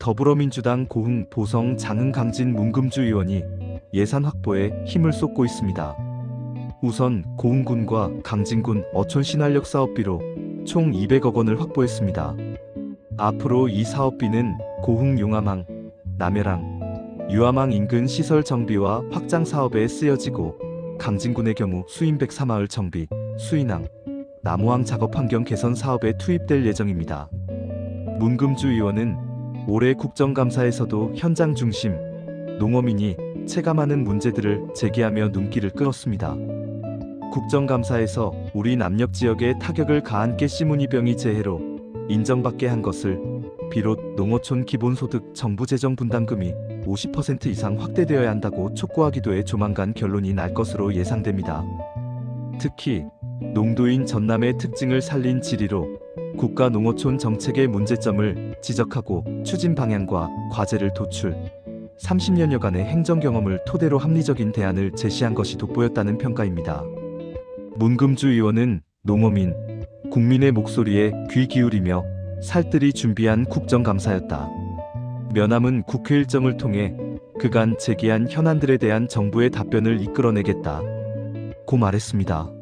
더불어민주당 고흥, 보성, 장흥, 강진, 문금주 의원이 예산 확보에 힘을 쏟고 있습니다. 우선 고흥군과 강진군 어촌 신활력 사업비로 총 200억 원을 확보했습니다. 앞으로 이 사업비는 고흥 용암항, 남해랑, 유암항 인근 시설 정비와 확장 사업에 쓰여지고 강진군의 경우 수인백 사마을 정비, 수인항, 나무항 작업 환경 개선 사업에 투입될 예정입니다. 문금주 의원은 올해 국정감사에서도 현장 중심 농어민이 체감하는 문제들을 제기하며 눈길을 끌었습니다. 국정감사에서 우리 남녘 지역에 타격을 가한 깨씨무늬병이 재해로 인정받게 한 것을 비롯 농어촌 기본소득 정부 재정 분담금이 50% 이상 확대되어야 한다고 촉구하기도 해 조만간 결론이 날 것으로 예상됩니다. 특히 농도인 전남의 특징을 살린 지리로 국가 농어촌 정책의 문제점을 지적하고 추진 방향과 과제를 도출, 30년여간의 행정 경험을 토대로 합리적인 대안을 제시한 것이 돋보였다는 평가입니다. 문금주 의원은 농어민, 국민의 목소리에 귀 기울이며 살뜰히 준비한 국정감사였다. 면함은 국회 일정을 통해 그간 제기한 현안들에 대한 정부의 답변을 이끌어내겠다. 고 말했습니다.